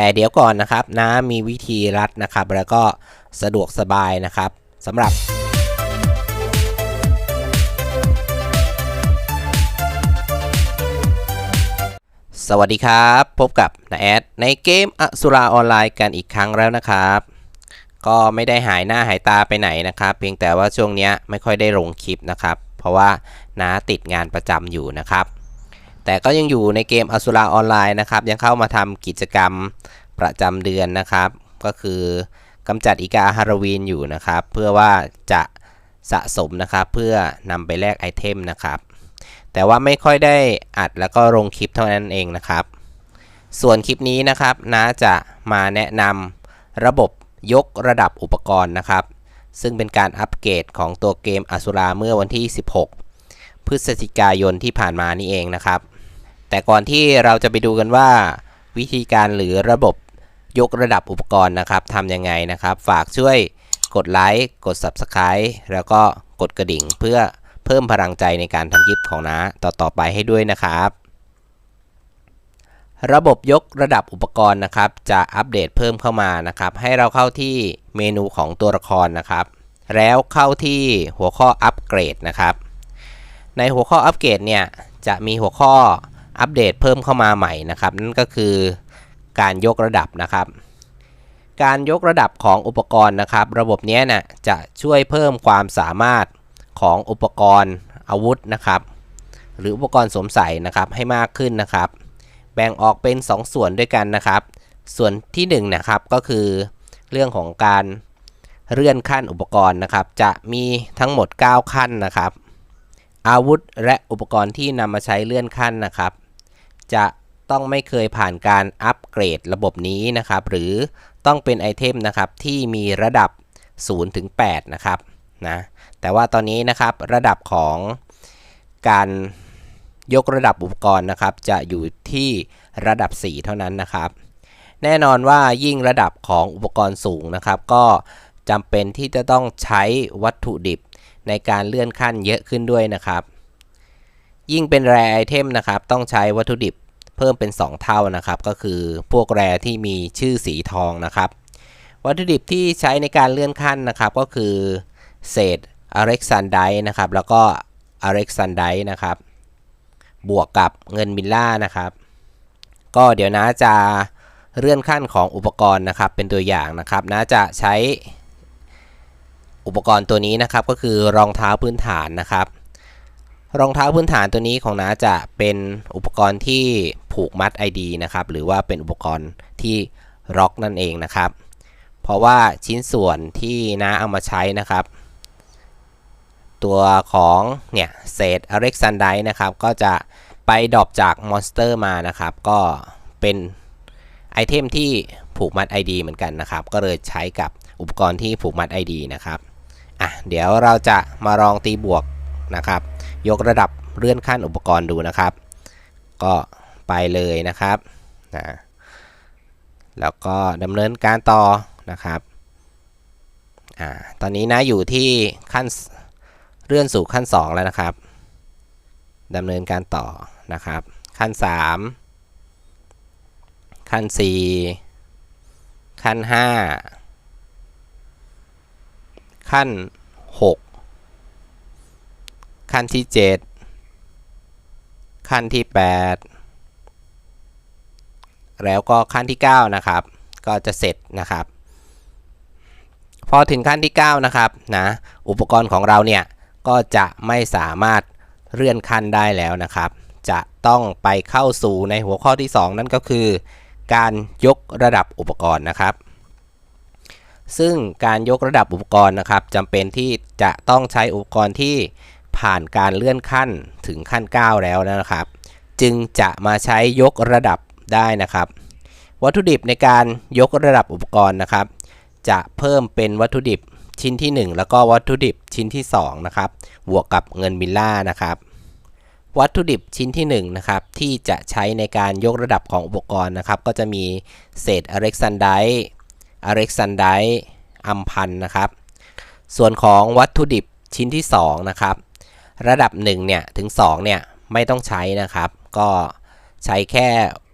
แต่เดี๋ยวก่อนนะครับนะมีวิธีรัดนะครับ แล้วก็สะดวกสบายนะครับสำหรับสวัสดีครับ พบกับนาแอดในเกมอสุราออนไลน์กันอีกครั้งแล้วนะครับ ก็ไม่ได้หายหน้าหายตาไปไหนนะครับ เพียงแต่ว่าช่วงนี้ไม่ค่อยได้ลงคลิปนะครับ เพราะว่าน้าติดงานประจำอยู่นะครับ แต่ก็ยังอยู่ในเกมอสุราออนไลน์นะครับ ยังเข้ามาทำกิจกรรมประจำเดือนนะครับ ก็คือกำจัดอีกาฮาโลวีนอยู่นะครับ เพื่อว่าจะสะสมนะครับ เพื่อนำไปแลกไอเทมนะครับ แต่ว่าไม่ค่อยได้อัดแล้วก็ลงคลิปเท่านั้นเองนะครับ ส่วนคลิปนี้นะครับน้าจะมาแนะนำระบบยกระดับอุปกรณ์นะครับ ซึ่งเป็นการอัปเกรดของตัวเกมอสุราเมื่อวันที่ 16 พฤศจิกายนที่ผ่านมานี่เองนะครับ แต่ก่อนที่เราจะไปดูกันว่า วิธีการหรือระบบยกระดับอุปกรณ์นะครับทำยังไงนะครับ ฝากช่วยกดไลค์กด Subscribe แล้วก็กดกระดิ่งเพื่อเพิ่มพลังใจในการทำคลิปของน้าต่อๆไปให้ด้วยนะครับ ระบบยกระดับอุปกรณ์นะครับ จะอัปเดตเพิ่มเข้ามานะครับ ให้เราเข้าที่เมนูของตัวละครนะครับ แล้วเข้าที่หัวข้ออัปเกรดนะครับ ในหัวข้ออัปเกรดเนี่ยจะมีหัวข้อ อัปเดตเพิ่มเข้ามาใหม่นะครับ นั่นก็คือการยกระดับนะครับ การยกระดับของอุปกรณ์นะครับ ระบบนี้นะจะช่วยเพิ่มความสามารถของอุปกรณ์อาวุธนะครับ หรืออุปกรณ์สวมใส่นะครับให้มากขึ้นนะครับ แบ่งออกเป็น 2 ส่วนด้วยกันนะครับ ส่วนที่1นงนะครับก็คือเรื่องของการเลื่อนขั้นอุปกรณ์นะครับ จะมีทั้งหมด 9 ขั้นนะครับ อาวุธและอุปกรณ์ที่นำมาใช้เลื่อนขั้นนะครับ จะต้องไม่เคยผ่านการอัปเกรดระบบนี้นะครับ หรือต้องเป็นไอเทมนะครับที่มีระดับ0ถึง8นะครับนะแต่ว่าตอนนี้นะครับระดับของการยกระดับอุปกรณ์นะครับ จะอยู่ที่ระดับ 4 เท่านั้นนะครับ แน่นอนว่ายิ่งระดับของอุปกรณ์สูงนะครับ ก็จำเป็นที่จะต้องใช้วัตถุดิบในการเลื่อนขั้นเยอะขึ้นด้วยนะครับ ยิ่งเป็นแรไอเทมนะครับ ต้องใช้วัตถุดิบ เพิ่มเป็น 2 เท่านะครับ ก็คือพวกแร่ที่มีชื่อสีทองนะครับ วัตถุดิบที่ใช้ในการเลื่อนขั้นนะครับ ก็คือเศษอเล็กซานไดนะครับ แล้วก็อเล็กซานไดนะครับ บวกกับเงินมิลล่านะครับ ก็เดี๋ยวนะจะเลื่อนขั้นของอุปกรณ์นะครับ เป็นตัวอย่างนะครับนะจะใช้อุปกรณ์ตัวนี้นะครับ ก็คือรองเท้าพื้นฐานนะครับ รองเท้าพื้นฐานตัวนี้ของน้าจะเป็นอุปกรณ์ที่ผูกมัด ID นะครับ หรือว่าเป็นอุปกรณ์ที่ล็อกนั่นเองนะครับ เพราะว่าชิ้นส่วนที่น้าเอามาใช้นะครับ ตัวของเนี่ยเศษอเล็กซานไดนะครับ ก็จะไปดรอปจากมอนสเตอร์มานะครับ ก็เป็นไอเทมที่ผูกมัด ID เหมือนกันนะครับ ก็เลยใช้กับอุปกรณ์ที่ผูกมัด ID นะครับ อะ เดี๋ยวเราจะมาลองตีบวก นะครับ ยกระดับเลื่อนขั้นอุปกรณ์ดูนะครับ ก็ไปเลยนะครับนะแล้วก็ดำเนินการต่อนะครับอ่าตอนนี้นะอยู่ที่ขั้นเลื่อนสู่ขั้น 2 แล้วนะครับดำเนินการต่อนะครับ ขั้น 3 ขั้น 4 ขั้น 5 ขั้น 6 ขั้นที่ 7 ขั้นที่ 8 แล้วก็ขั้นที่ 9 นะครับ ก็จะเสร็จนะครับ พอถึงขั้นที่ 9 นะครับนะอุปกรณ์ของเราเนี่ย ก็จะไม่สามารถเลื่อนขั้นได้แล้วนะครับ จะต้องไปเข้าสู่ในหัวข้อที่ 2 นั่นก็คือ การยกระดับอุปกรณ์นะครับซึ่งการยกระดับอุปกรณ์นะครับจำเป็นที่จะต้องใช้อุปกรณ์ที่ ผ่านการเลื่อนขั้นถึงขั้น 9 แล้วนะครับ จึงจะมาใช้ยกระดับได้นะครับ วัตถุดิบในการยกระดับอุปกรณ์นะครับ จะเพิ่มเป็นวัตถุดิบชิ้นที่ 1 แล้วก็วัตถุดิบชิ้นที่2นะครับบวกกับเงินมิลล่านะครับ วัตถุดิบชิ้นที่1นะครับที่จะใช้ในการยกระดับของอุปกรณ์นะครับ ก็จะมีเศษอเล็กซานไดอเล็กซานไดอัมพันนะครับ ส่วนของวัตถุดิบชิ้นที่2นะครับ ระดับ1เนี่ยถึง2เนี่ยไม่ต้องใช้นะครับ ก็ใช้แค่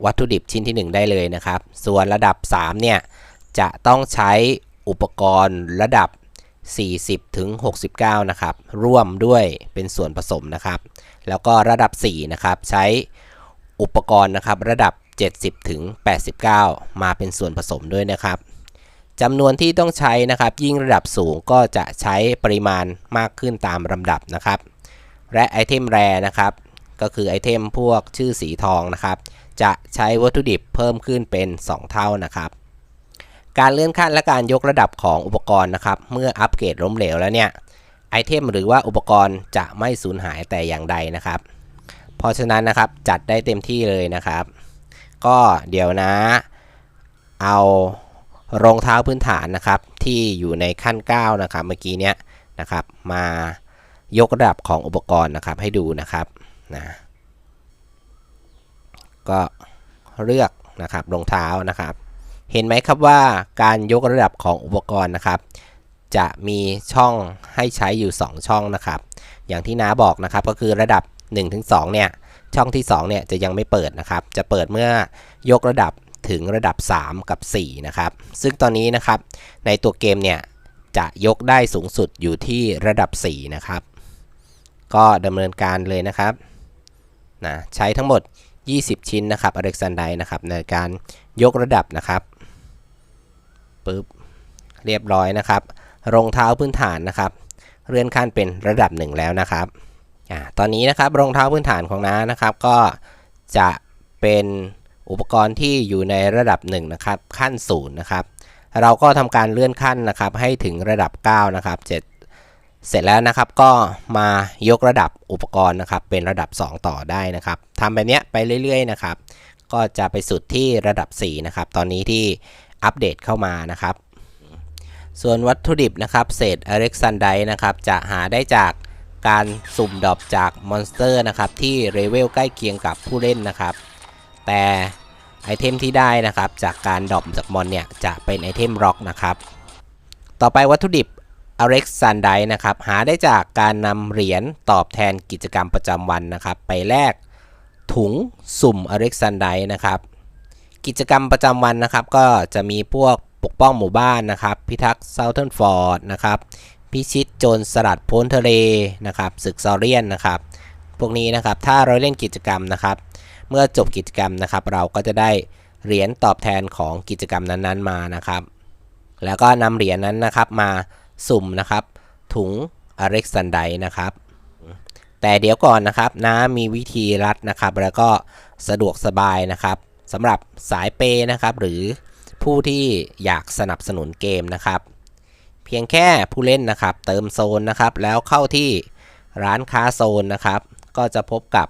วัตถุดิบชิ้นที่ 1 ได้เลยนะครับ ส่วนระดับ3เนี่ยจะต้องใช้อุปกรณ์ระดับ 40 ถึง 69 นะครับ ร่วมด้วยเป็นส่วนผสมนะครับ แล้วก็ระดับ 4 นะครับ ใช้อุปกรณ์นะครับระดับ 70 ถึง 89 มาเป็นส่วนผสมด้วยนะครับจำนวนที่ต้องใช้นะครับ ยิ่งระดับสูงก็จะใช้ปริมาณมากขึ้นตามลำดับนะครับ และไอเทมแรนะครับ ก็คือไอเทมพวกชื่อสีทองนะครับ จะใช้วัตถุดิบเพิ่มขึ้นเป็น 2 เท่านะครับ การเลื่อนขั้นและการยกระดับของอุปกรณ์นะครับ เมื่ออัปเกรดล้มเหลวแล้วเนี่ยไอเทมหรือว่าอุปกรณ์จะไม่สูญหายแต่อย่างใดนะครับ เพราะฉะนั้นนะครับจัดได้เต็มที่เลยนะครับ ก็เดี๋ยวนะ เอารองเท้าพื้นฐานนะครับ ที่อยู่ในขั้น 9 นะครับเมื่อกี้เนี้ยนะครับ มา ยกระดับของอุปกรณ์นะครับให้ดูนะครับนะก็เลือกนะครับรองเท้านะครับ เห็นไหมครับว่าการยกระดับของอุปกรณ์นะครับ จะมีช่องให้ใช้อยู่ 2 ช่องนะครับ อย่างที่น้าบอกนะครับก็คือระดับ 1-2เนี่ยช่องที่ 2เนี่ยจะยังไม่เปิดนะครับ จะเปิดเมื่อยกระดับถึงระดับ 3 กับ 4 นะครับ ซึ่งตอนนี้นะครับในตัวเกมเนี่ยจะยกได้สูงสุดอยู่ที่ระดับ 4 นะครับ ก็ดำเนินการเลยนะครับนะใช้ทั้งหมด 20 ชิ้นนะครับอเล็กซานไดนะครับในการยกระดับนะครับปึ๊บเรียบร้อยนะครับ รองเท้าพื้นฐานนะครับ เลื่อนขั้นเป็นระดับ1แล้วนะครับอ่าตอนนี้นะครับรองเท้าพื้นฐานของน้านะครับ ก็จะเป็นอุปกรณ์ที่อยู่ในระดับ1นะครับขั้น0นะครับเราก็ทำการเลื่อนขั้นนะครับให้ถึงระดับ9นะครับ เสร็จแล้วนะครับก็มายกระดับอุปกรณ์นะครับ เป็นระดับ 2 ต่อได้นะครับทำแบบนี้ไปเรื่อยๆนะครับ ก็จะไปสุดที่ระดับ 4 นะครับ ตอนนี้ที่อัปเดตเข้ามานะครับ ส่วนวัตถุดิบนะครับเศษอเล็กซานไดนะครับ จะหาได้จากการสุ่มดรอปจากมอนสเตอร์นะครับ ที่เลเวลใกล้เคียงกับผู้เล่นนะครับ แต่ไอเทมที่ได้นะครับ จากการดรอปจากมอนเนี่ยจะเป็นไอเทมร็อกนะครับ ต่อไปวัตถุดิบ อเล็กซานไดนะครับ หาได้จากการนำเหรียญตอบแทนกิจกรรมประจำวันนะครับ ไปแลกถุงสุ่มอเล็กซานไดนะครับ กิจกรรมประจำวันนะครับ ก็จะมีพวกปกป้องหมู่บ้านนะครับ พิทักษ์เซาเทิร์นฟอร์ดนะครับ พิชิตโจรสลัดพ้นทะเลนะครับศึกซอเรียนนะครับ พวกนี้นะครับถ้าเราเล่นกิจกรรมนะครับ เมื่อจบกิจกรรมนะครับ เราก็จะได้เหรียญตอบแทนของกิจกรรมนั้นๆมานะครับ แล้วก็นำเหรียญนั้นนะครับมา สุ่มนะครับ ถุงอเล็กซานไดนะครับ แต่เดี๋ยวก่อนนะครับน้ามีวิธีรัดนะครับ แล้วก็สะดวกสบายนะครับสำหรับสายเปนะครับ หรือผู้ที่อยากสนับสนุนเกมนะครับ เพียงแค่ผู้เล่นนะครับ เติมโซนนะครับ แล้วเข้าที่ร้านค้าโซนนะครับ ก็จะพบกับ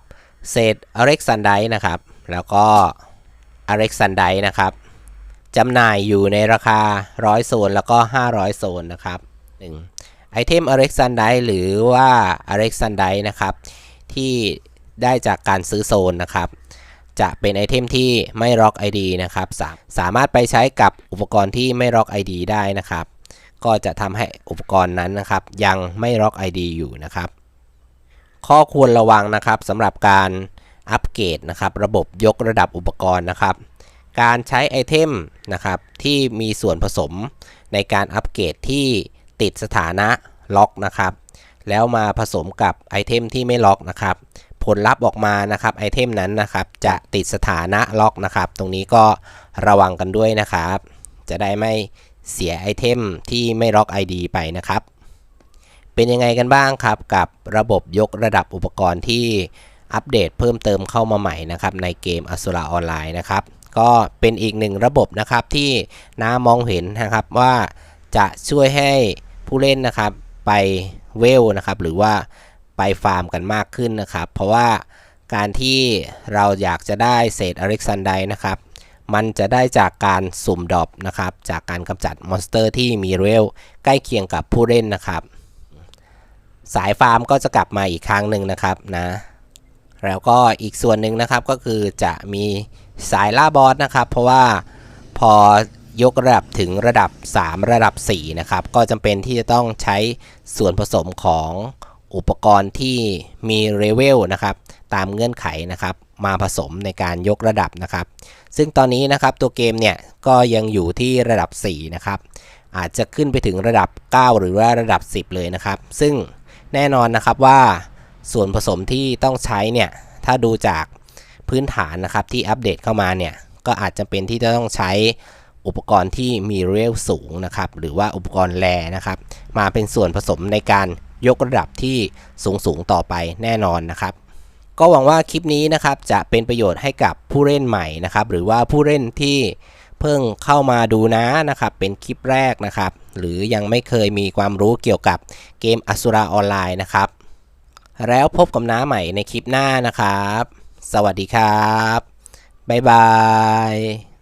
เศษอเล็กซานไดนะครับ แล้วก็อเล็กซานไดนะครับจำหน่ายอยู่ในราคา 100 โซนแล้วก็ 500 โซนนะครับ 1ไอเทมอเล็กซานไดหรือว่าอเล็กซานไดนะครับที่ได้จากการซื้อโซนนะครับ จะเป็นไอเทมที่ไม่ล็อก ID นะครับสาสามารถไปใช้กับอุปกรณ์ที่ไม่ล็อก ID ได้นะครับ ก็จะทำให้อุปกรณ์นั้นนะครับ ยังไม่ล็อก ID อยู่นะครับ ข้อควรระวังนะครับสำหรับการอัปเกรดนะครับ ระบบยกระดับอุปกรณ์นะครับ การใช้ไอเทมนะครับที่มีส่วนผสมในการอัปเกรดที่ ติดสถานะล็อกนะครับ แล้วมาผสมกับไอเทมที่ไม่ล็อกนะครับ ผลลัพธ์ออกมานะครับไอเทมนั้นนะครับจะติดสถานะล็อกนะครับ ตรงนี้ก็ระวังกันด้วยนะครับ จะได้ไม่เสียไอเทมที่ไม่ล็อก ID ไปนะครับ เป็นยังไงกันบ้างครับ กับระบบยกระดับอุปกรณ์ที่อัปเดตเพิ่มเติมเข้ามาใหม่นะครับในเกมอสุราออนไลน์นะครับ ก็เป็นอีกหนึ่งระบบนะครับที่น้ามองเห็นนะครับว่าจะช่วยให้ ผู้เล่นนะครับไปเวลนะครับหรือว่าไปฟาร์มกันมากขึ้นนะครับ เพราะว่าการที่เราอยากจะได้เศษอเล็กซานไดนะครับ มันจะได้จากการสุ่มดอปนะครับ จากการกำจัดมอนสเตอร์ที่มีเรลใกล้เคียงกับผู้เล่นนะครับ สายฟาร์มก็จะกลับมาอีกครั้งหนึ่งนะครับนะแล้วก็อีกส่วนหนึ่งนะครับก็คือจะมีสายล่าบอสนะครับ เพราะว่าพอ ยกระดับถึงระดับ 3 ระดับ 4 นะครับ ก็จำเป็นที่จะต้องใช้ส่วนผสมของอุปกรณ์ที่มีเลเวลนะครับ ตามเงื่อนไขนะครับ มาผสมในการยกระดับนะครับ ซึ่งตอนนี้นะครับตัวเกมเนี่ยก็ยังอยู่ที่ระดับ 4 นะครับ อาจจะขึ้นไปถึงระดับ 9 หรือว่าระดับ 10 เลยนะครับ ซึ่งแน่นอนนะครับว่าส่วนผสมที่ต้องใช้เนี่ย ถ้าดูจากพื้นฐานนะครับที่อัปเดตเข้ามาเนี่ย ก็อาจจะเป็นที่จะต้องใช้ อุปกรณ์ที่มีเรลสูงนะครับ หรือว่าอุปกรณ์แรนะครับ มาเป็นส่วนผสมในการยกระดับที่สูงสูงๆต่อไปแน่นอนนะครับ ก็หวังว่าคลิปนี้นะครับจะเป็นประโยชน์ให้กับผู้เล่นใหม่นะครับ หรือว่าผู้เล่นที่เพิ่งเข้ามาดูนะนะครับ เป็นคลิปแรกนะครับ หรือยังไม่เคยมีความรู้เกี่ยวกับเกมอสุราออนไลน์นะครับ แล้วพบกับน้าใหม่ในคลิปหน้านะครับ สวัสดีครับบ๊ายบาย